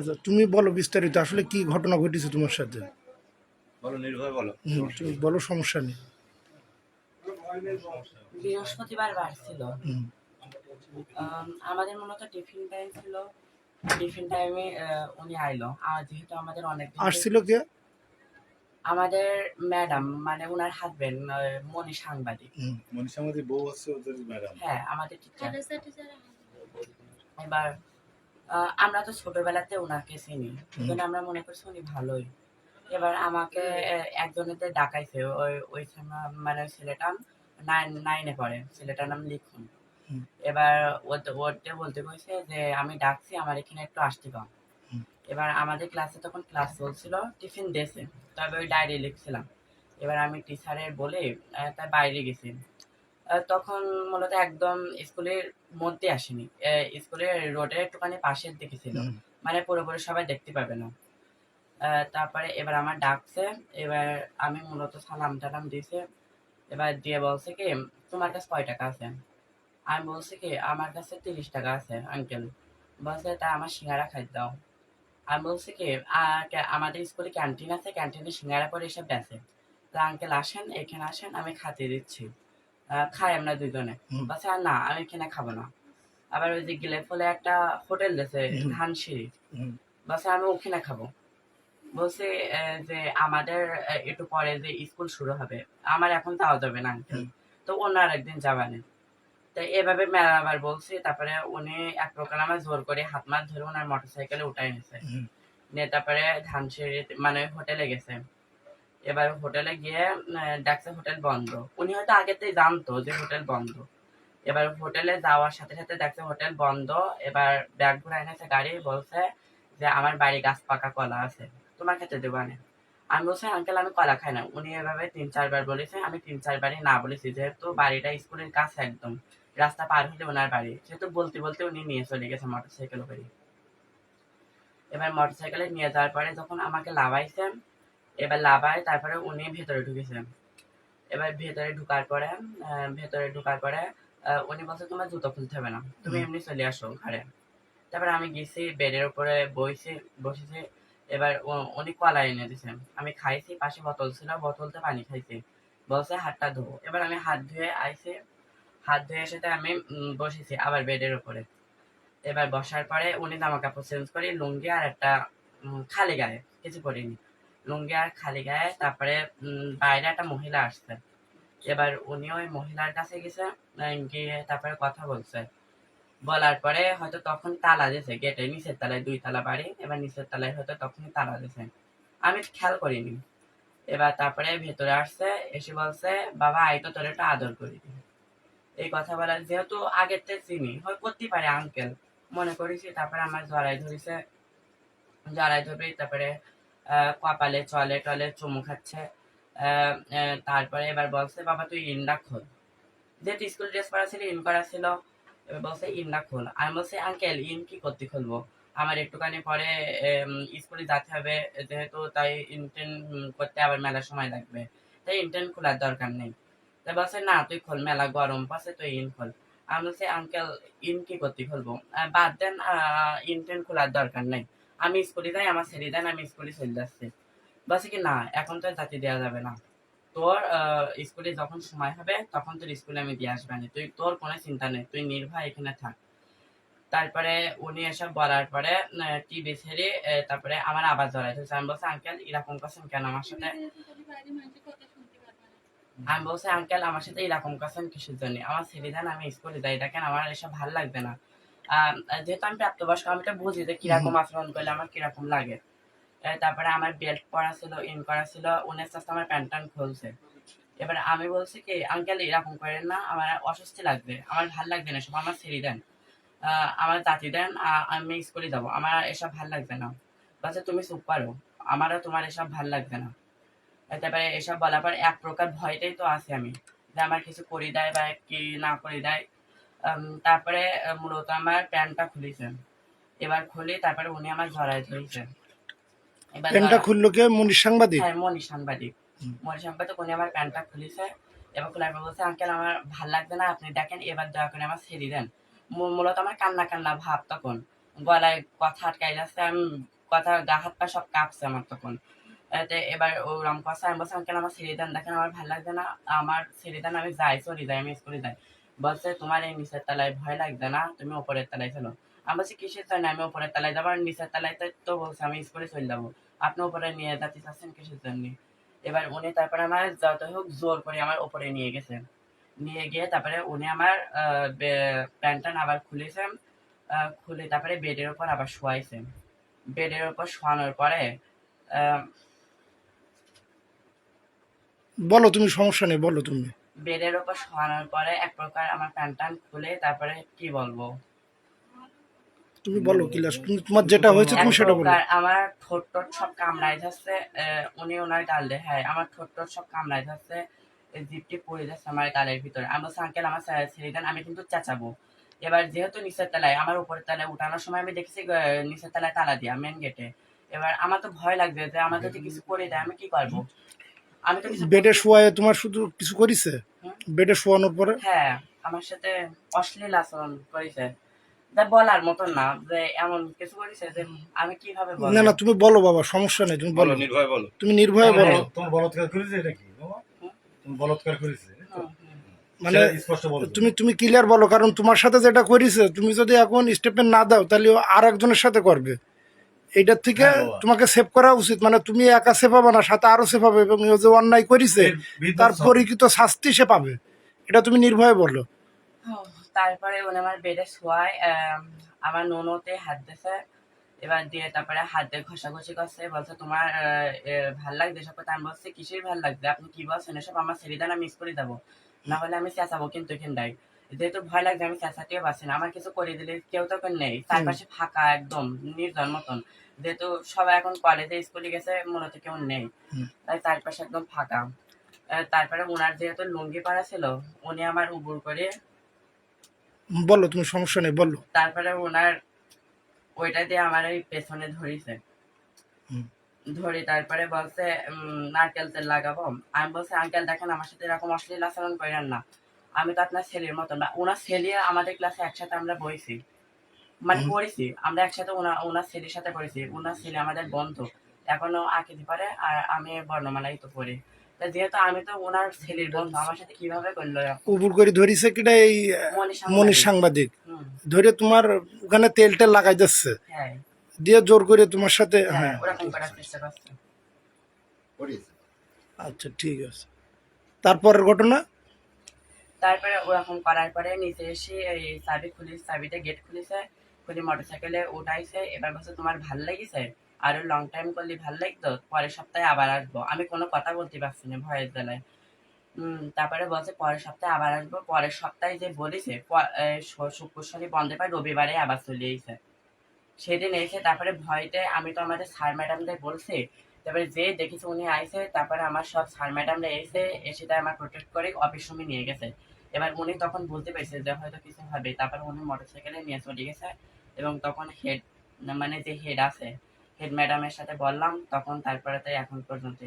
আচ্ছা তুমি বলো বিস্তারিত আসলে কি ঘটনা ঘটেছে তোমার সাথে? বলো নির্ভয় বলো। তুমি বলো সমস্যা নেই। বৃহস্পতিবার বার ছিল আমাদের মূলত টিফিন টাইম ছিল। টিফিন টাইমে উনি আইলো। আর যেহেতু আমাদের অনেক আসছিল কে? আমাদের ম্যাডাম মানে ওনার হাজবেন্ড মনি সাংবাদিক। মনি আমাদের বউ হচ্ছে ওদের ম্যাডাম হ্যাঁ আমাদের টিচার এবার আমরা তো ছোটবেলাতে ওনাকে চিনি। সেজন্য আমরা মনে করছি উনি ভালোই। এবার আমাকে একজনেতে ডাকাইছে। ওই ওই মানে ছেলেটা নাইন নাইনে পড়ে। ছেলেটার নাম লিখুন। এবার ওতে বলতে কইছে যে আমি ডাকছি আমার এখানে একটু আসতে পাও এবার আমাদের ক্লাসে তখন ক্লাস চলছিল টিফিন দিয়েছে তবে ওই ডায়েরি লিখছিলাম। এবার আমি টিচারের বলে তার বাইরে গেছি। তখন মূলত একদম স্কুলের মধ্যে আসেনি। স্কুলের রোডের একটুখানি পাশের দিকে ছিল। মানে পুরোপুরি সবাই দেখতে পাবে না। তারপরে এবার আমার ডাকছে। এবার আমি মূলত সালাম টালাম দিয়েছে। এবার দিয়ে বলছে কি তোমার কাছে কয় টাকা আছে? আমি বলছি কি আমার কাছে তিরিশ টাকা আছে আঙ্কেল বলছে তা আমার সিঙ্গারা খাই দাও। আমি বলছি কি আমাদের স্কুলে ক্যান্টিন আছে ক্যান্টিনে সিঙ্গারা করে এসে বেচে। তা আঙ্কেল আসেন এখানে আসেন আমি খাতে দিচ্ছি। খাই আমরা দুজনে। বলছে আর না আমি এখানে খাব না। আবার ওই যে গেলে ফলে একটা হোটেল দিয়েছে। ধানসিঁড়ি। বলছে আমি ওখানে খাব। বলছে যে আমাদের একটু পরে যে স্কুল শুরু হবে আমার এখন তাও যাবে না তো অন্য আরেকদিন যাবানে তো এভাবে মেলা আবার বলছি তারপরে উনি এক প্রকার আমার জোর করে হাত মাত ধরে ওনার মোটর সাইকেলে উঠাই নিছে। নিয়ে তারপরে ধানসিঁড়ি মানে হোটেলে গেছে। এবার হোটেলে গিয়ে ডাকছে হোটেল বন্ধ। উনি হয়তো আগেতেই জানতো যে হোটেল বন্ধ। এবার হোটেলে যাওয়ার সাথে সাথে দেখছে হোটেল বন্ধ। এবার ব্যাগ ঘুরে এনেছে গাড়ি, বলছে যে আমার বাড়ি গাছ পাকা কলা আছে, তোমার খেতে দেবো আনে। আমি বলছি, আঙ্কেল, আমি কলা খাই না। উনি এভাবে তিন চারবার বলেছে, আমি তিন চারবারই না বলেছি, যেহেতু বাড়িটা স্কুলের কাছে একদম। রাস্তা পার হলে ওনার বাড়ি। সেহেতু বলতে বলতে উনি নিয়ে চলে গেছে মোটর সাইকেল করে এবার মোটর সাইকেলে নিয়ে যাওয়ার পরে যখন আমাকে লাভাইছেন এবার লাভায় তারপরে উনি ভেতরে ঢুকেছেন এবার ভেতরে ঢুকার পরে ভেতরে ঢুকার পরে উনি বলছে তোমার জুতো খুলতে হবে না। তুমি এমনি চলে আসো ঘরে। তারপরে আমি গেছি বেডের উপরে বইছি বসেছি। এবার উনি কলা এনে দিছেন আমি খাইছি পাশে বোতল ছিল বোতলতে পানি খাইছি। বলছে হাতটা ধোবো এবার আমি হাত ধুয়ে আইছি। হাত ধুয়ে এসে আমি বসেছি আবার বেডের উপরে। এবার বসার পরে উনি জামা কাপড় চেঞ্জ করে লুঙ্গি আর একটা খালি গায়ে কিছু করিনি লুঙ্গি আর খালি গায়ে, তারপরে বাইরে একটা মহিলা আসছে। এবার উনি ওই মহিলার কাছে গেছে গিয়ে তারপরে কথা বলছে। বলার পরে হয়তো তখন তালা দিয়েছে গেটে, নিচের তলায় দুই তালা বাড়ি, এবার নিচের তলায় হয়তো তখনই তালা দিয়েছে। আমি খেয়াল করিনি। এবার তারপরে ভেতরে আসছে, এসে বলছে, বাবা আই তো, তোর একটু আদর করি এই কথা বলার, যেহেতু আগের থেকে চিনি, হয় করতে পারে আঙ্কেল মনে করেছি তারপরে আমার জড়াই ধরেছে জড়াই ধরে তারপরে কপালে চলে, টলে, চুমু খাচ্ছে। তারপরে এবার বলছে, বাবা, তুই ইন্ডা খোল। যেহেতু স্কুল ড্রেস পরা ছিল, ইন করা ছিল, এবার বলছে ইনটা খোল। আমি বলছি, আঙ্কেল, ইন কি করতে খুলবো? আমার একটুখানি পরে স্কুলে যেতে হবে, যেহেতু তাই ইন্টেন করতে আবার মেলা সময় লাগবে। তাই ইন্টেন খোলার দরকার নেই। তাই বলছে, না, তুই খোল, মেলা গরম পাশে তুই ইন খোল। আমি বলছি, আঙ্কেল, ইন কি করতে খুলবো? বাদ দেন ইন্টেন খোলার দরকার নেই। আমি স্কুলে যাই, আমার ছেড়ে দেন আমি স্কুলে চলে যাচ্ছি। বলছে কি, না, এখন তো জাতি দেওয়া যাবে না। তোর স্কুলে যখন সময় হবে, তখন তোর স্কুলে আমি দিয়ে আসবানি তুই, তোর কোনো চিন্তা নেই, তুই নির্ভয়, এখানে থাক। তারপরে উনি এসব বলার পরে টিভি ছেড়ে তারপরে আমার আবার জড়াই ধরছে। আমি বলছি, আঙ্কেল, এরকম করছেন কেন আমার সাথে? আমি বলছি, আঙ্কেল, আমার সাথে এরকম করছেন কিসের জন্য? আমার ছেলে দেন আমি স্কুলে যাই। দেখেন, আমার এসব ভালো লাগবে না। যেহেতু আমি প্রাপ্তবয়স্ক আমি তো বুঝি যে কীরকম আচরণ করলে আমার কীরকম লাগে। তারপরে আমার বেল্ট পরা ছিল ইন করা ছিল উনি আস্তে আমার প্যান্ট ট্যান্ট খুলছে। এবার আমি বলছি কি আঙ্কেল এরকম করেন না আমার অস্বস্তি লাগবে আমার ভালো লাগবে না সব আমার ছেড়ে দেন। আহ, আমার জাতি দেন আমি স্কুলে যাব আমার এসব ভালো লাগবে না। বলছে তুমি চুপ পারো আমারও তোমার এসব ভালো লাগবে না। তারপরে এসব বলার পর এক প্রকার ভয়তেই তো আছি আমি যে আমার কিছু করে দেয় বা কি না করে দেয়। তারপরে মূলত আমার প্যান্টটা খুলেছে। এবার খুলি তারপরে উনি আমার জড়াই ধরেছে। এবার প্যান্টটা খুললো কে? মনীষ সাংবাদিক? হ্যাঁ মনি সাংবাদিক। মনি সাংবাদিক উনি আমার প্যান্টটা খুলেছে এবার খোলার পর বলছে আঙ্কেল আমার ভালো লাগবে না আপনি দেখেন এবার দয়া করে আমার ছেড়ে দেন। মূলত আমার কান্না কান্না ভাব তখন। গলায় কথা আটকাই যাচ্ছে আমি কথা গা হাত পা সব কাঁপছে আমার তখন। এবার ওরম কথা আমি বলছি আঙ্কেল আমার ছেড়ে দেন দেখেন আমার ভালো লাগছে না আমার ছেড়ে দেন আমি যাই চলে যাই আমি স্কুলে যাই। বলছে, তোমার এই নিচের তলায় ভয় লাগবে না, তুমি ওপরের তলায় চলো। আমি বলছি, কিসের জন্য? আমি ওপরের তলায় যাব, আর নিচের তলায় তো- বলছে, আমি স্কুলে চলে যাব। আপনি ওপরে নিয়ে যেতে চাচ্ছেন কিসের জন্য? এবার উনি তারপরে আমার যত হোক জোর করে আমার ওপরে নিয়ে গেছে। নিয়ে গিয়ে তারপরে উনি আমার প্যান্টটা আবার খুলেছেন খুলে তারপরে বেডের উপর আবার শোয়াইছে। বেডের উপর শোয়ানোর পরে বলো তুমি, সমস্যা নেই, বলো তুমি। বেডের উপর শোয়ানোর পরে এক প্রকার আমার প্যান্ট টান খুলে তারপরে কি বলব? তুমি বলো তোমার যেটা হয়েছে তুমি সেটা বলো। আমার ঠোঁট টোট সব কামড়াই যাচ্ছে উনি ওনার গাল হ্যাঁ আমার ঠোঁট টোট সব কামড়াই যাচ্ছে জিপটি পড়ে যাচ্ছে আমার গালের ভিতরে। আমি বলছি আঙ্কেল আমার ছেড়ে দেন আমি কিন্তু চেঁচাবো। এবার যেহেতু নিচের তলায় আমার উপরের তলায় উঠানোর সময় আমি দেখেছি নিচের তলায় তালা দিয়া মেন গেটে এবার আমার তো ভয় লাগবে যে আমার যদি কিছু করে দেয় আমি কি করব? আমি তো কিছু বেডে শোয়ায় তোমার শুধু কিছু করিছে? বেডে শোয়ানোর পরে? হ্যাঁ আমার সাথে অশ্লীল আচরণ করেছে। যা বলার মতন না যে এমন কিছু করেছে যে আমি কীভাবে বলব? না না তুমি বলো বাবা সমস্যা নেই তুমি বলো। নির্ভয় বলো। তুমি নির্ভয়ে বলো। বলো, তোমার বলৎকার করেছে এটা কি বাবা? তুমি বলৎকার করেছে। মানে সেটা স্পষ্ট বলো। তুমি তুমি ক্লিয়ার বলো কারণ তোমার সাথে যেটা করিছে তুমি যদি এখন স্টেপমেন্ট না দাও তাহলে আর একজনের সাথে করবে। এইটার থেকে হ্যাঁ তোমাকে সেভ করা উচিত। মানে তুমি একা সেভ হবে না সাথে আরও সেভ হবে এবং যে অন্যায় করিছে তার সব- পরিচিত শাস্তি সে পাবে। এটা তুমি নির্ভয়ে বলো। তারপরে উনি আমার বেডে শোয়ায় আম, আমার নুনোতে হাত দিয়েছে এবার দিয়ে তারপরে হাত দিয়ে ঘষাঘষি করছে বলছে তোমার ভালো লাগছে এসব কথা? আমি বলছি কিসের ভালো লাগছে? আপনি কি বলছেন? এসব আমার ছেড়ে দেন আমি করে দেবো। না হলে আমি চেঁচাবো কিন্তু এখানটাই যেহেতু ভয় লাগছে আমি চেঁচাতেও পারছি না। আমার কিছু করে দিলে কেউ তো নেই। চারপাশে ফাঁকা একদম নির্জন মতন। যেহেতু সবাই এখন কলেজে স্কুলে গেছে মূলত কেউ নেই। তাই চারপাশে একদম ফাঁকা। তারপরে ওনার যেহেতু লুঙ্গি পাড়া ছিল উনি আমার উবুর করে বলো তুমি সমস্যা নেই বলো। তারপরে ওনার ওইটা দিয়ে আমার এই পেছনে ধরিছে। ধরি তারপরে বলছে নারকেল তেল লাগাবো। আমি বলছি আঙ্কেল দেখেন আমার সাথে এরকম অশ্লীল আচরণ করেন না। আমি তো আপনার ছেলের মতন না ওনার ছেলে আমাদের ক্লাসে একসাথে আমরা বইছি মানে পড়েছি আমরা একসাথে ওনার ওনার ছেলের সাথে পড়েছি ওনার ছেলে আমাদের বন্ধু। এখনও আঁকিতে পারে আর আমি বর্ণমালাই তো পড়ি। তা যেহেতু আমি তো ওনার ছেলের বন্ধু আমার সাথে কীভাবে করল? উপুর করে ধরিছে কিটা এই মনীষ সাংবাদিক। হুম। ধরে তোমার ওখানে তেল টেল লাগাই যাচ্ছে। হ্যাঁ। দিয়ে জোর করে তোমার সাথে হ্যাঁ হ্যাঁ। আচ্ছা ঠিক আছে। তারপরের ঘটনা? তারপরে ওরকম করার পরে নিচে এসে এই চাবি খুলি চাবিটা গেট খুলেছে, খুলে মোটরসাইকেলে উঠাইছে। এবার বলছে, তোমার ভালো লেগেছে? আর লং টাইম করলে ভালো লাগতো? পরের সপ্তাহে আবার আসব। আমি কোনো কথা বলতে পারছি না ভয়ের জ্বালায়। তারপরে বলছে, পরের সপ্তাহে আবার আসব। পরের সপ্তাহে যে বলেছে শুক্র শনি বন্ধ পায় রবিবারে আবার চলে এসে সেদিন এসে তারপরে ভয়তে আমি তো আমাদের স্যার ম্যাডামদের বলছি তারপরে যে দেখেছি উনি আইসে তারপরে আমার সব স্যার ম্যাডামরা এসে এসে তাই আমার প্রোটেক্ট করে অফিস রুমে নিয়ে গেছে এবার উনি তখন বলতে পেরেছে যে হয়তো কিছু হবে তারপরে উনি মোটর সাইকেলে নিয়ে চলে গেছে এবং তখন হেড মানে যে হেড আছে হেড ম্যাডামের সাথে বললাম, তখন তারপরে তাই এখন পর্যন্ত।